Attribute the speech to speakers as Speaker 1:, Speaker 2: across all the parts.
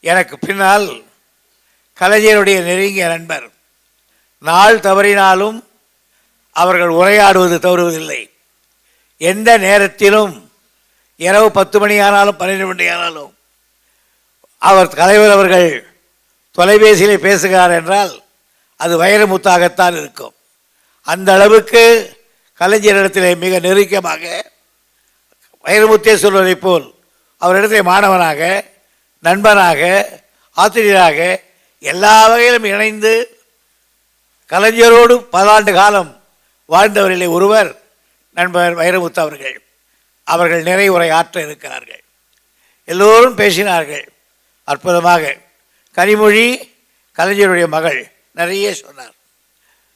Speaker 1: எனக்கு பின்னால் கலைஞருடைய நெருங்கிய நண்பர். நாள் தவறினாலும் அவர்கள் உரையாடுவது தவறுவதில்லை. எந்த நேரத்திலும் இரவு பத்து மணி ஆனாலும் பன்னிரெண்டு மணி ஆனாலும் அவர் தலைவர் அவர்கள் தொலைபேசியிலே பேசுகிறார் என்றால் அது வைரமுத்தாகத்தான் இருக்கும். அந்த அளவுக்கு கலைஞரிடத்திலே மிக நெருக்கமாக வைரமுத்தே சொல்வதைப் போல் அவரிடத்திலே மாணவனாக நண்பனாக ஆசிரியராக எல்லா வகையிலும் இணைந்து கலைஞரோடு பதாண்டு காலம் வாழ்ந்தவர்களில் ஒருவர் நண்பர் வைரமுத்து அவர்கள். அவர்கள் நிறைவுரை ஆற்ற இருக்கிறார்கள். எல்லோரும் பேசினார்கள். அற்புதமாக. கனிமொழி கலைஞருடைய மகள் நிறைய சொன்னார்.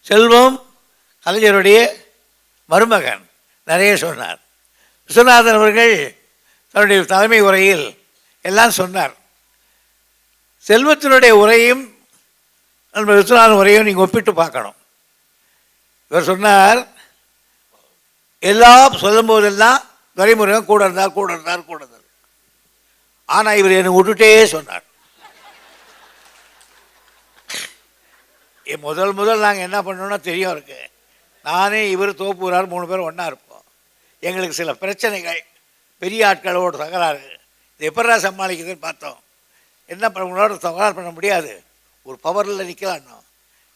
Speaker 1: செல்வம் கலைஞருடைய மருமகன் நிறைய சொன்னார். விஸ்வநாதன் அவர்கள் தன்னுடைய தலைமை உரையில் எல்லாம் சொன்னார். செல்வத்தினுடைய உரையும் நம்ம விஸ்வநாதன் உரையும் நீங்கள் ஒப்பிட்டு பார்க்கணும். இவர் சொன்னார் எல்லாம் சொல்லும் போதெல்லாம் துரைமுருகன் கூட இருந்தார் கூட இருந்தார் கூட இருந்தார். ஆனால் இவர் என்னை விட்டுட்டே சொன்னார். எ- முதல் முதல் நாங்கள் என்ன பண்ணோம்னா தெரியும் இருக்கு நானே இவர் தோப்பூரார் மூணு பேரும் ஒன்றா இருப்போம். எங்களுக்கு சில பிரச்சனைகள் பெரிய ஆட்களோட தகராறு. இது எப்படா சமாளிக்குதுன்னு பார்த்தோம். என்ன பண்ண உங்களோட தகராறு பண்ண முடியாது. ஒரு பவரில் நிற்கலான்னோ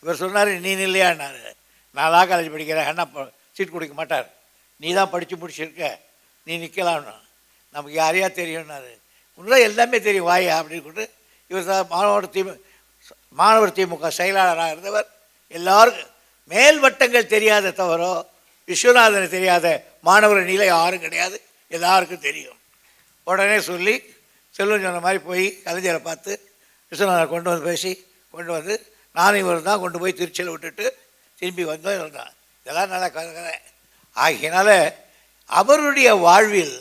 Speaker 1: இவர் சொன்னார் நீ இல்லையான்னாரு நான் லா காலேஜ் படிக்கிறேன். அண்ணா சீட் கொடுக்க மாட்டார். நீ தான் படித்து முடிச்சிருக்க. நீ நிற்கலான்னு நமக்கு யாரையா தெரியும்னாரு. உன்னால் எல்லாமே தெரியும். வாயா அப்படின்னு சொல்லிட்டு இவர் தான் மாணவர் திமு மாணவர் திமுக செயலாளராக இருந்தவர். எல்லாருக்கும் மேல் வட்டங்கள் தெரியாத தவறோ விஸ்வநாதனை தெரியாத மாணவர் நிலை யாரும் கிடையாது. எல்லாருக்கும் தெரியும். உடனே சொல்லி செல்வன் சொன்ன மாதிரி போய் கலைஞரை பார்த்து விஸ்வநாதனை கொண்டு வந்து பேசி கொண்டு வந்து நானும் இவர் தான் கொண்டு போய் திருச்சியில் விட்டுட்டு திரும்பி வந்தோம் இருந்தான் இதெல்லாம் நல்லா கதை கதை ஆகியனால அவருடைய வாழ்வில்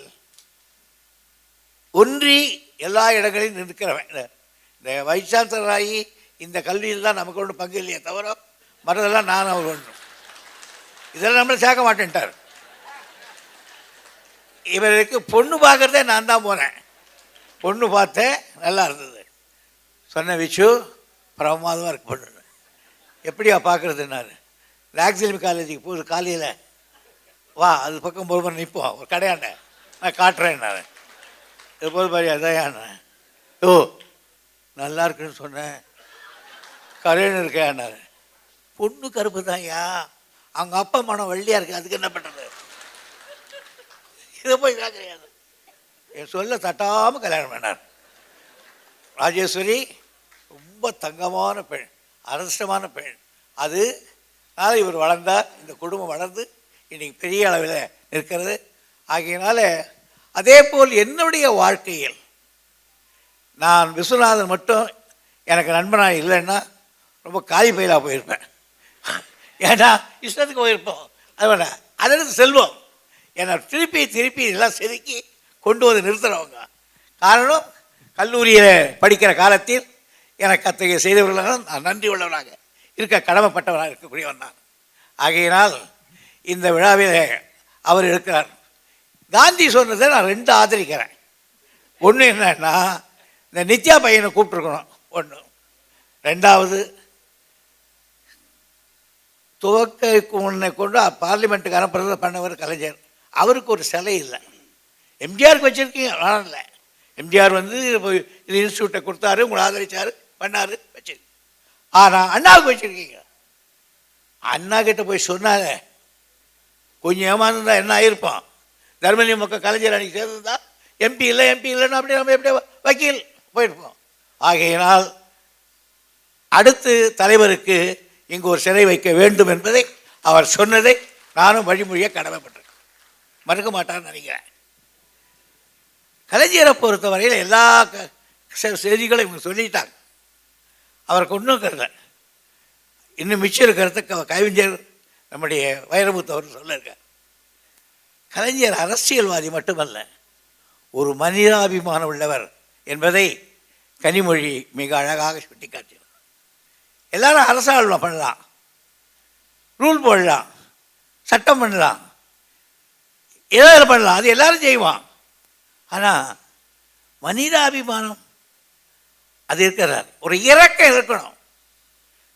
Speaker 1: ஒன்றி எல்லா இடங்களிலும் நிற்கிறவன். இந்த- இந்த வைஸ் இந்த கல்வியில் தான் நமக்கு ஒன்றும் பங்கு இல்லையே தவிர மற்றதெல்லாம் நான் அவர் ஒன்றும் இதெல்லாம் நம்மளை சேர்க்க மாட்டேன்ட்டார். இவருக்கு பொண்ணு பார்க்குறதே நான் தான் போனேன் பொண்ணு பார்த்தேன் நல்லா இருந்தது. சொன்ன விச்சு பிரமாதமாக இருக்கு பொண்ணு. எப்படியா பார்க்குறதுன்னாரு? லாக்ஸிலிமி காலேஜுக்கு போகுது காலையில். வா அது பக்கம் போது மணி நிற்போம் ஒரு கடையாண்ட. நான் காட்டுறேன்னாரு. இது போது பாரு அதான் ஓ நல்லா இருக்குன்னு சொன்னேன். கரையன் இருக்கேன்னாரு. பொண்ணு கருப்பு தான்யா. அவங்க அப்பா மனம் வள்ளியாக இருக்கு. அதுக்கு என்ன பண்ணுறது இதை போய் கேட்குறியாது என் சொல்ல தட்டாமல் கல்யாணம் பண்ணார். ராஜேஸ்வரி ரொம்ப தங்கமான பெண் அரசமான பெண். அது அதனால் இவர் வளர்ந்தார் இந்த குடும்பம் வளர்ந்து இன்னைக்கு பெரிய அளவில் இருக்கிறது ஆகையினால அதே போல் என்னுடைய வாழ்க்கையில் நான் விஸ்வநாதன் மட்டும் எனக்கு நண்பனாக இல்லைன்னா ரொம்ப காய் பயிலாக போயிருப்பேன். ஏன்னா இஷ்டத்துக்கு போயிருப்போம். அது வேண்டாம் அதற்கு செல்வம். என்னை திருப்பி திருப்பி இதெல்லாம் செதுக்கி கொண்டு வந்து நிறுத்துகிறவங்க காரணம் கல்லூரியில் படிக்கிற காலத்தில் எனக்கு அத்தகைய செய்தவர்களாக நான் நன்றி உள்ளவனாக இருக்க கடமைப்பட்டவனாக இருக்கக்கூடியவன் நான். ஆகையினால் இந்த விழாவில் அவர் இருக்கிறார். காந்தி சொன்னதை நான் ரெண்டு ஆதரிக்கிறேன். ஒன்று என்னன்னா இந்த நித்யா பையனை கூப்பிட்ருக்கணும் ஒன்று ரெண்டாவது துவக்க முன்னை கொண்டு பார்லிமெண்ட்டுக்கு அனுப்புறத பண்ணவர் கலைஞர். அவருக்கு ஒரு சிலை இல்லை. எம்ஜிஆருக்கு வச்சுருக்கீங்க வளரல. இல்லை எம்ஜிஆர் வந்து போய் இது இன்ஸ்டியூட்டை கொடுத்தாரு உங்களை ஆதரித்தார் பண்ணார் வச்சு ஆனால் அண்ணாவுக்கு வச்சுருக்கீங்க. அண்ணா கிட்ட போய் சொன்னாங்க கொஞ்சம் ஏமாந்துருந்தா என்ன ஆயிருப்பான்? தர்மலிங்க மக்கள் கலைஞர் அன்னைக்கு சேர்ந்துருந்தா எம்பி இல்லை எம்பி இல்லைன்னா அப்படியே நம்ம எப்படியே வக்கீல் போயிருப்போம். ஆகையினால் அடுத்து தலைவருக்கு இங்கு ஒரு சிறை வைக்க வேண்டும் என்பதை அவர் சொன்னதை நானும் வழிமொழியாக கடமைப்பட்டிருக்கேன். மறுக்க மாட்டான்னு நினைக்கிறேன். கலைஞரை பொறுத்தவரையில் எல்லா க- செ- செய்திகளும் இவங்க சொல்லிட்டாங்க. அவருக்கு ஒன்றும் கருத இன்னும் மிச்சம் இருக்கிறத க- கவிஞர் நம்முடைய வைரமுத்தவர் சொல்லியிருக்கார் கலைஞர் அரசியல்வாதி மட்டுமல்ல ஒரு மனிதாபிமானம் உள்ளவர் என்பதை கனிமொழி மிக அழகாக சுட்டிக்காட்டினார். எல்லாரும் அரசாங்கம் பண்ணலாம். ரூல் போடலாம். சட்டம் பண்ணலாம். ஏதாவது பண்ணலாம். அது எல்லாரும் செய்வான். ஆனால் மனிதாபிமானம் அது இருக்கிறார். ஒரு இரக்கம் இருக்கணும்.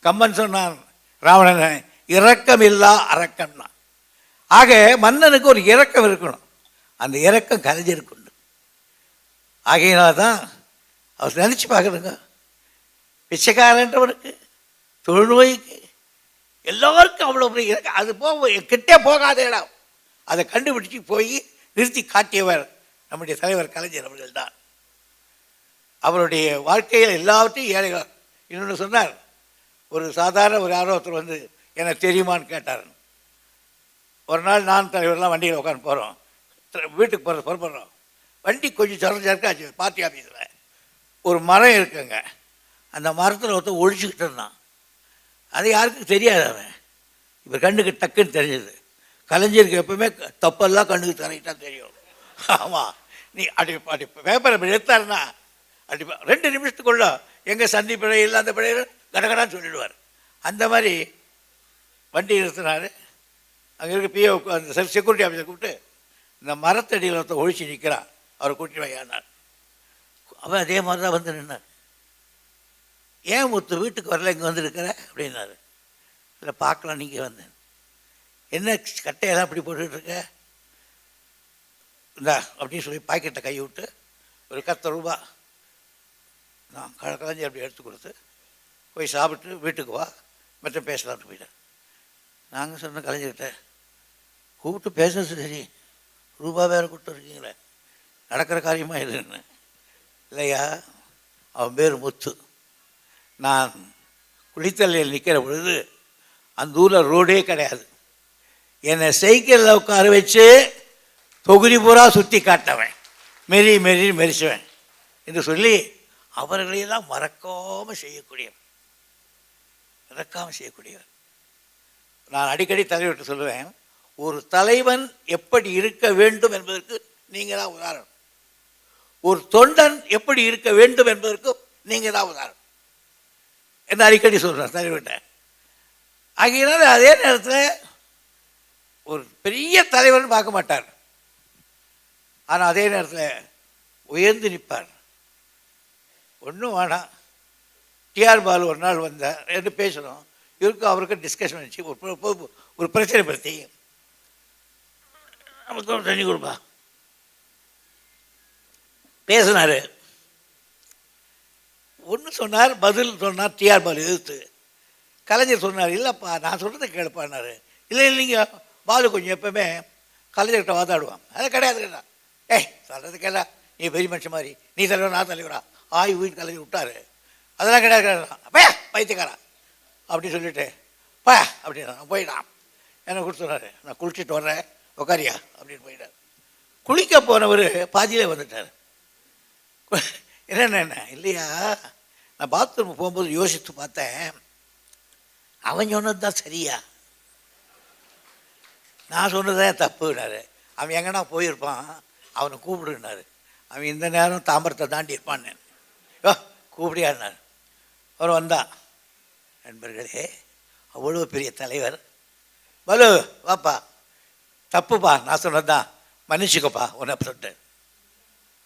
Speaker 1: கம்பன் சொன்னான் ராவணன் இரக்கம் இல்லா அரக்கம்னா ஆக மன்னனுக்கு ஒரு இரக்கம் இருக்கணும். அந்த இரக்கம் கலைஞருக்குண்டு. ஆகையினால தான் அவர் நினச்சி பார்க்கணுங்க. பிச்சைக்காரன்றவருக்கு தொழுநோய்க்கு எல்லோருக்கும் அவ்வளோ பெரிய அது போக கிட்டே போகாத இடம். அதை கண்டுபிடிச்சி போய் நிறுத்தி காட்டியவர் நம்முடைய தலைவர் கலைஞர் அவர்கள் தான் அவருடைய வாழ்க்கையில் எல்லாவற்றையும் ஏழைகள். இன்னொன்று சொன்னார் ஒரு சாதாரண ஒரு யாரோ ஒருத்தர் வந்து எனக்கு தெரியுமான்னு கேட்டார். ஒரு நாள் நான் தலைவர்லாம் வண்டியில் உட்காந்து போகிறோம் வீட்டுக்கு போகிற புறப்படுறோம். வண்டி கொஞ்சம் சரஞ்சு இருக்காச்சு பார்ட்டி ஆஃபீஸில் ஒரு மரம் இருக்குங்க. அந்த மரத்தில் ஒருத்தர் ஒழிச்சுக்கிட்டு இருந்தான். அது யாருக்கும் தெரியாது அவன். இப்போ கண்ணுக்கு டக்குன்னு தெரிஞ்சது. கலைஞருக்கு எப்பவுமே தப்பெல்லாம் கண்ணுக்கு கரெக்டாக தெரியும். ஆமாம் நீ அப்படி அப்படி பேப்பரை இப்படி எடுத்தாருன்னா அப்படி ரெண்டு நிமிஷத்துக்குள்ள எங்கே சந்தி பிழை இல்லை அந்த பிழை கடகடான்னு சொல்லிடுவார். அந்த மாதிரி வண்டி நிறுத்தினார். அங்கே இருக்க பிஓ அந்த செக்யூரிட்டி ஆஃபீஸர் கூப்பிட்டு இந்த மரத்தடியில் ஒருத்தன் ஒழிச்சு நிற்கிறான் அவரை கூட்டி வையானார் அவன் அதே மாதிரி தான் வந்து நின்னார். ஏன் முத்து வீட்டுக்கு வரல இங்கே வந்துருக்கிற? அப்படின்னாரு. இல்லை பார்க்கலாம் நீங்கள் வந்தேன் என்ன கட்டையெல்லாம் அப்படி போட்டுட்ருக்க இந்த அப்படின்னு சொல்லி பாக்கெட்டை கை விட்டு ஒரு கத்த ரூபா நான் கல கலைஞ்சி அப்படி எடுத்து கொடுத்து போய் சாப்பிட்டு வீட்டுக்கு வா மற்ற பேசலாம்னு போயிட்டேன். நாங்கள் சொன்ன கலைஞர்கிட்ட கூப்பிட்டு பேசுறது சரி ரூபா வேறு கூப்பிட்டு நடக்கிற காரியமாக இல்லைன்னு இல்லையா? அவன் பேர் முத்து. நான் குளித்தலையில் நிற்கிற பொழுது அந்த ஊரில் ரோடே கிடையாது. என்னை சைக்கிளில் உட்கார வச்சு தொகுதி பூரா சுற்றி காட்டவன். மெரி மெரி மெரிச்சவன் என்று சொல்லி அவர்களையெல்லாம் மறக்காமல் செய்யக்கூடியவன் மறக்காமல் செய்யக்கூடியவன் நான் அடிக்கடி தலைவர்கிட்ட சொல்லுவேன் ஒரு தலைவன் எப்படி இருக்க வேண்டும் என்பதற்கு நீங்கள் தான் உதாரணம். ஒரு தொண்டன் எப்படி இருக்க வேண்டும் என்பதற்கு நீங்கள் தான் உதாரணம். என்ன அடிக்கடி சொல்கிறேன் தலைவர்கிட்ட ஆகையினால அதே நேரத்தில் ஒரு பெரிய தலைவர்னு பார்க்க மாட்டார். ஆனால் அதே நேரத்தில் உயர்ந்து நிற்பார். ஒன்றும் வேணாம். டிஆர் பாலு ஒரு நாள் வந்தார். ரெண்டு பேசணும். இவருக்கும் அவருக்கும் டிஸ்கஷன் வச்சு ஒரு ஒரு பிரச்சனை பற்றி நமக்கு ஒரு தண்ணி கொடுப்பா. பேசினார். ஒன்று சொன்னார் பதில் சொன்னார் டிஆர் பாலு எதிர்த்து. கலைஞர் சொன்னார் இல்லைப்பா நான் சொல்கிறத கேட்பான்னாரு இல்லை இல்லைங்க பாலு கொஞ்சம் எப்பவுமே கலைஞர்கிட்ட வாதாடுவான் அது கிடையாது கேட்டான் ஏய் சொல்கிறது கேட்டா நீ பெரிய மனுஷன் மாதிரி. நீ தலைவர் நான் தலைவரா? ஆய் வீட்டு கலைஞர் விட்டாரு. அதெல்லாம் கிடையாது கிடையாது. பைத்தியக்காரா அப்படின்னு சொல்லிட்டு பா அப்படின்னு போயிடான் என்ன கொடுத்துறாரு நான் குளிச்சுட்டு வர்றேன். உக்காரியா? அப்படின்னு போயிட்டார். குளிக்க போனவர் பாதியிலே வந்துட்டார். என்னென்ன என்ன? இல்லையா? நான் பாத்ரூம் போகும்போது யோசித்து பார்த்தேன். அவன் சொன்னது தான் சரியா. நான் சொன்னதே தப்புனாரு அவன் எங்கன்னா போயிருப்பான். அவனை கூப்பிடுனாரு. அவன் இந்த நேரம் தாம்பரத்தை தாண்டி இருப்பான்னு யோ கூப்பிடியாருனார் அவர் வந்தான் நண்பர்களே அவ்வளோ பெரிய தலைவர். பலு வாப்பா. தப்புப்பா நான் சொன்னதுதான் மன்னிச்சுக்கப்பா உன்னை சொல்லிட்டேன்.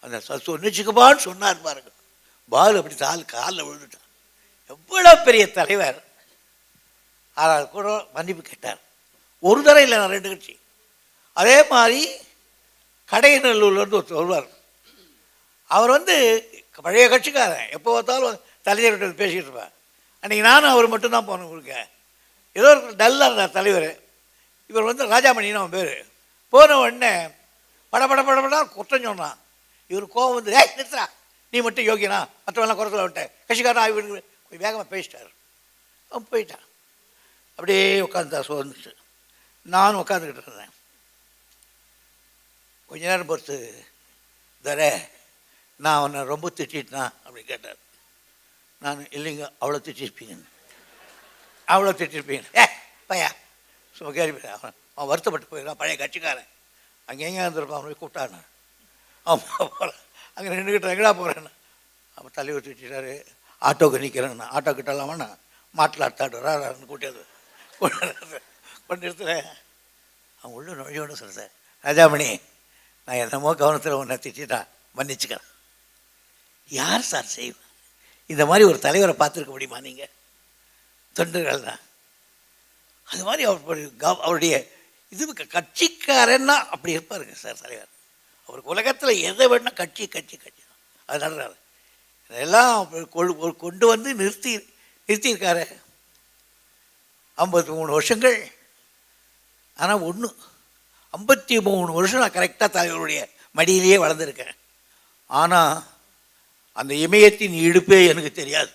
Speaker 1: அந்த சொன்னிச்சுக்கப்பான்னு சொன்னார் பாருங்க. பாலு அப்படி தால் காலில் விழுந்துட்டான். எவ்வளோ பெரிய தலைவர். ஆனால் கூட மன்னிப்பு கேட்டார். ஒரு தடவை இல்லை நான் ரெண்டு கட்சி. அதே மாதிரி கடையநல்லூர்லேருந்து ஒருத்தர் வருவார். அவர் வந்து பழைய கட்சிக்காரன். எப்போ பார்த்தாலும் தலைவர்கிட்ட பேசிகிட்டு இருப்பார். அன்றைக்கி நானும் அவர் மட்டும்தான் போனேன் உங்களுக்கு ஏதோ ஒரு டல்லாக இருந்தார் தலைவர். இவர் வந்து ராஜாமணின்னு அவன் பேர். போன உடனே பட பட பட குற்றம் சொன்னான். இவர் கோவம் வந்து ஏய் நிறுத்துறா நீ மட்டும் யோகியனா? மற்றவெல்லாம் குறைச்சல விட்டேன் கட்சிக்காரன் ஆகி கொஞ்சம் வேகமாக பேசிட்டார். அவன் போயிட்டான். அப்படியே உட்காந்தா சோர்ந்துச்சு நானும் உட்காந்துக்கிட்டு இருந்தேன். கொஞ்ச நேரம் பொறுத்து தரே நான் அவனை ரொம்ப திட்டிட்டேனா? அப்படின்னு கேட்டார். நான் இல்லைங்க அவ்வளோ திட்டிருப்பீங்க. அவ்வளோ திட்டிருப்பீங்க. ஏ பையா. சும்மா கேள்வி அவன் அவன் வருத்தப்பட்டு போயிடலாம் பழைய கட்சிக்காரன். அங்கே எங்கே இருந்திருப்பான் அவனை கூப்பிட்டான்? அவன் போகிறான் அங்கே நின்றுக்கிட்டு எங்கடா போகிறேன்னு அவன் தலைவர் திட்டாரு ஆட்டோக்கு நிற்கிறேன் ஆட்டோ கிட்டலாம் வேணாம். மாட்டலாட்டாடு ரான்னு கூட்டியது கொண்டு நிறுத்துறேன் அவன் உள்ள நுழையோன்னு சொல்கிறேன் ராஜாமணி நான் என்னமோ கவனத்தில் உன்னை திட்டான் மன்னிச்சுக்கிறேன் யார் சார் செய்வேன் இந்த மாதிரி ஒரு தலைவரை பார்த்துருக்க முடியுமா நீங்கள் தொண்டர்கள் தான் அது மாதிரி அவர் கவ- அவருடைய இது கட்சிக்காரன்னா அப்படி இருப்பாருங்க சார் தலைவர். அவருக்கு உலகத்தில் எதை வேணால் கட்சி கட்சி கட்சி தான். அது நடறாரு இதெல்லாம் கொண்டு கொண்டு வந்து நிறுத்தி நிறுத்தியிருக்காரு. ஐம்பத்தி மூணு வருஷங்கள். ஆனால் ஒன்று ஐம்பத்தி மூணு வருஷம் நான் கரெக்டாக தலைவருடைய மடியிலேயே வளர்ந்துருக்கேன். ஆனால் அந்த இமயத்தின் இடுப்பே எனக்கு தெரியாது.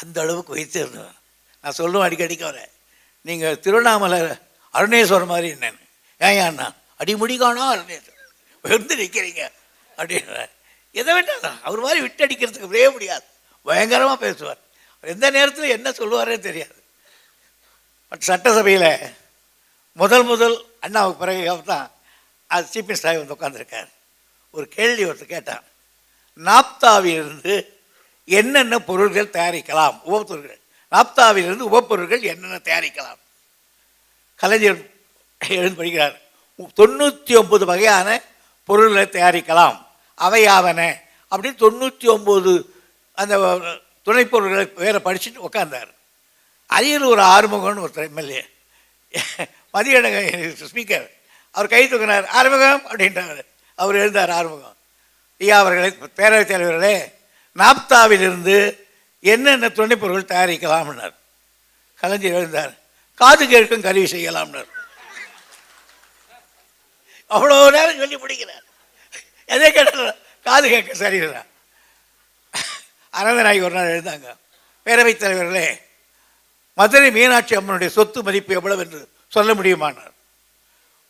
Speaker 1: அந்த அளவுக்கு வைத்திருந்தேன் நான் சொல்லுவேன் அடிக்கடிக்கு வரேன் நீங்கள் திருவண்ணாமலை அருணேஸ்வரர் மாதிரி என்னன்னு. ஏன் அண்ணா அடிமுடி காணோம் அருணேஸ்வரர். வந்து நிற்கிறீங்க அப்படின்ற எதை வேண்டாம் அவர் மாதிரி விட்டு அடிக்கிறதுக்கு விடவே முடியாது. பயங்கரமாக பேசுவார். அவர் எந்த நேரத்தில் என்ன சொல்லுவாரே தெரியாது. பட் சட்டசபையில் முதல் முதல் அண்ணாவுக்கு பிறகு தான் அது சீஃப் மினிஸ்டர் வந்து உட்காந்துருக்கார் ஒரு கேள்வி ஒருத்தர் கேட்டான் நாப்தாவிலிருந்து என்னென்ன பொருள்கள் தயாரிக்கலாம்? உபப்பொருள்கள் நாப்தாவிலிருந்து உபப்பொருள்கள் என்னென்ன தயாரிக்கலாம்? கலைஞர் எழுந்து படிக்கிறார். தொண்ணூற்றி ஒம்பது வகையான பொருள்களை தயாரிக்கலாம். அவையாவன அப்படின்னு தொண்ணூற்றி ஒம்பது அந்த துணை பொருள்களை வேறு படிச்சுட்டு உட்காந்தார் அரியலூர் ஒரு ஆறுமுகம்னு ஒருத்தர் எம்எல்ஏ. மதிய ஸ்பீக்கர் அவர் கை தூக்கினார் ஆறுமுகம்? அப்படின்றார். அவர் எழுந்தார் ஆறுமுகம். ஐயா அவர்களே பேரவைத் தலைவர்களே நாப்தாவிலிருந்து என்னென்ன துணைப் பொருட்கள் தயாரிக்கலாம்னார் கலைஞர் எழுந்தார் காது கேட்கும் கருவி செய்யலாம்னார் அவ்வளோ நேரம் சொல்லி பிடிக்கிறார் எதை கேட்டாலும் காது கேட்க சரிதான் அனந்தநாயகி ஒரு நாள் எழுந்தாங்க பேரவைத் தலைவர்களே மதுரை மீனாட்சி அம்மனுடைய சொத்து மதிப்பு எவ்வளவு? என்று சொல்ல முடியுமானார்.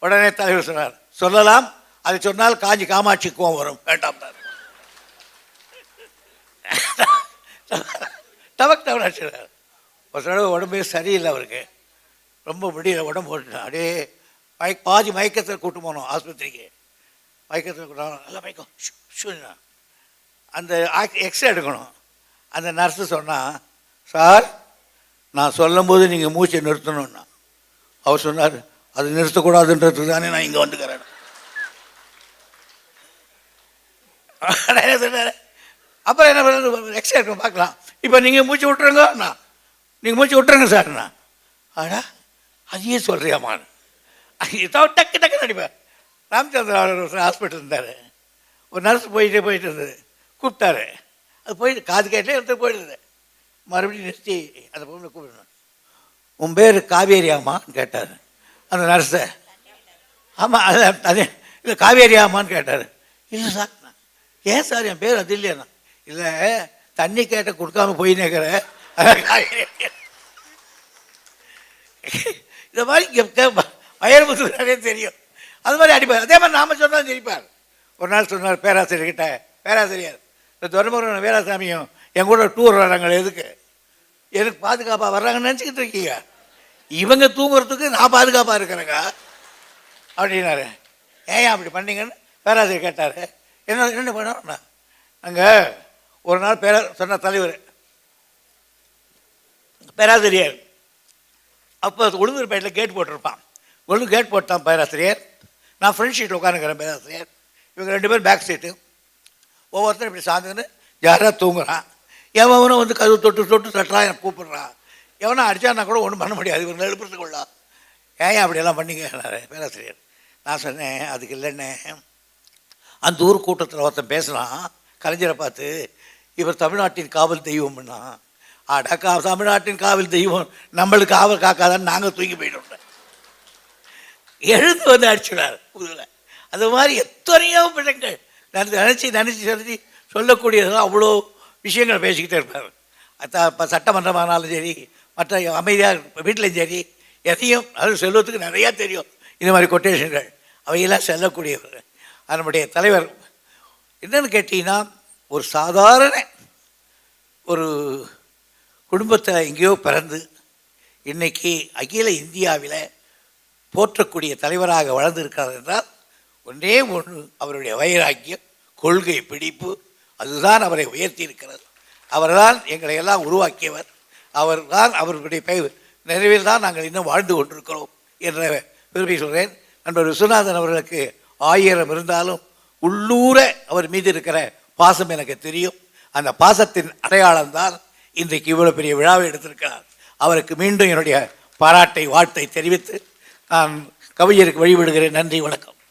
Speaker 1: உடனே தலைவர் சொன்னார் சொல்லலாம் அதை சொன்னால் காஞ்சி காமாட்சி கோவம் வரும். வேண்டாம் டபக் டபக் ஒரு தடவை உடம்பே சரியில்லை அவருக்கு. ரொம்ப முடியல உடம்பு போட்டு அப்படியே மயக் பாதி மயக்கத்தில் கூட்டு போனோம் ஆஸ்பத்திரிக்கு. மயக்கத்தில் கூட்டம் நல்லா மயக்கம். ஷு, அந்த எக்ஸ்ரே எடுக்கணும். அந்த நர்ஸு சொன்னால் சார் நான் சொல்லும்போது நீங்கள் மூச்சை நிறுத்தணும்னா அவர் சொன்னார் அது நிறுத்தக்கூடாதுன்றது தானே நான் இங்கே வந்துக்கிறேன். என்ன சொன்னார்? அப்புறம் என்ன பண்ணுறது எக்ஸ்ட்ரா பார்க்கலாம். இப்போ நீங்கள் மூச்சு விட்டுருங்க நான் நீங்கள் மூச்சு விட்டுருங்க சார்ண்ணா ஆடா அதையே சொல்கிறியாமான்னு அதுதான் டக்கு டக்குன்னு நடிப்பேன் ராமச்சந்திரன் அவர் ஒரு ஹாஸ்பிட்டல் இருந்தார். ஒரு நர்ஸ் போயிட்டே போயிட்டு இருந்தது. கூப்பிட்டாரு. அது போயிட்டு காது கேட்டே எடுத்து போயிடுது. மறுபடியும் நிறுத்தி அந்த பொண்ணை கூப்பிடணும். உன் பேர் காவேரியாமான்னு கேட்டார். அந்த நர்ஸை. ஆமாம் அது அது இல்லை காவேரியாமான்னு கேட்டார். இல்லை சார் ஏன் சார் என் பேர் அது இல்லையா? இல்லை தண்ணி கேட்ட கொடுக்காம போய் நிற்கிற இந்த மாதிரி வயர் நிறைய தெரியும். அது மாதிரி அடிப்பார். அதே மாதிரி நாம சொன்னால் தெரிப்பார் ஒரு நாள் சொன்னார் பேராசிரியர்கிட்ட பேராசிரியர் இந்த துரைமுருகன் வீராசாமியும் என் கூட டூர் வர்றாங்களே எதுக்கு? எனக்கு பாதுகாப்பாக வர்றாங்கன்னு நினச்சிக்கிட்டு இருக்கீங்க. இவங்க தூங்குறதுக்கு நான் பாதுகாப்பாக இருக்கிறேங்க. அப்படின்னாரு. ஏன் அப்படி பண்ணீங்கன்னு பேராசிரியர் கேட்டார். என்ன என்ன பண்ணோம் அங்கே ஒரு நாள் பேரா சொன்ன தலைவர். பேராசிரியர். அப்போ உளுந்தூர்பேட்டில் கேட் போட்டிருப்பான். ஒன்று கேட் போட்டான் பேராசிரியர். நான் ஃப்ரண்ட் சீட்டில் உட்காந்துக்கிறேன் பேராசிரியர். இவங்க ரெண்டு பேரும் பேக் சீட்டு ஒவ்வொருத்தரும் இப்படி சாந்துன்னு யாராவது தூங்குறான்? எவனும் வந்து கதவு தொட்டு தொட்டு தட்டுறான் என்னை கூப்பிட்றான். எவனா அடித்தானா கூட ஒன்றும் பண்ண முடியாது. இவங்க எழுப்புறதுக்குள்ளா. ஏன் அப்படியெல்லாம் பண்ணிக்கிறாரு பேராசிரியர். நான் சொன்னேன் அதுக்கு இல்லைன்னு. அந்த ஊர் கூட்டத்தில் ஒருத்தன் பேசுகிறான் கலைஞரை பார்த்து இவர் தமிழ்நாட்டின் காவல் தெய்வம்னா? ஆடா கா தமிழ்நாட்டின் காவல் தெய்வம். நம்மளுக்கு காவல் காக்காதான்னு நாங்கள் தூங்கி போயிட்டோம் எழுந்து வந்து அடிச்சுடார் புதுல அது மாதிரி எத்தனையோ பிள்ளைங்கள் நினச்சி நினச்சி நினச்சி நினச்சி சொல்லக்கூடியதெல்லாம் அவ்வளோ விஷயங்கள் பேசிக்கிட்டே இருப்பார். இப்போ சட்டமன்றமானாலும் சரி மற்ற அமைதியாக வீட்டிலையும் சரி எதையும் அது செல்வத்துக்கு நிறையா தெரியும். இந்த மாதிரி கொட்டேஷன்கள் அவையெல்லாம் செல்லக்கூடியவர் அது நம்முடைய தலைவர் என்னன்னு கேட்டிங்கன்னா ஒரு சாதாரண ஒரு குடும்பத்தில் எங்கேயோ பிறந்து இன்னைக்கு அகில இந்தியாவில் போற்றக்கூடிய தலைவராக வளர்ந்திருக்கிறார் என்றால் ஒன்றே ஒன்று அவருடைய வைராக்கியம் கொள்கை பிடிப்பு அதுதான் அவரை உயர்த்தி இருக்கிறது. அவர்தான் எங்களை எல்லாம் உருவாக்கியவர். அவர்தான் அவர்களுடைய பெயர் நிறைவில் தான் நாங்கள் இன்னும் வாழ்ந்து கொண்டிருக்கிறோம் என்ற பெருமை சொல்கிறேன் நண்பர் விஸ்வநாதன் அவர்களுக்கு ஆயிரம் இருந்தாலும் உள்ளூர அவர் மீது இருக்கிற பாசம் எனக்கு தெரியும். அந்த பாசத்தின் அடையாளம்தான் இன்றைக்கு இவ்வளோ பெரிய விழாவை எடுத்திருக்கிறார். அவருக்கு மீண்டும் என்னுடைய பாராட்டை வாழ்த்தை தெரிவித்து நான் கவிஞருக்கு வழிவிடுகிறேன் நன்றி வணக்கம்.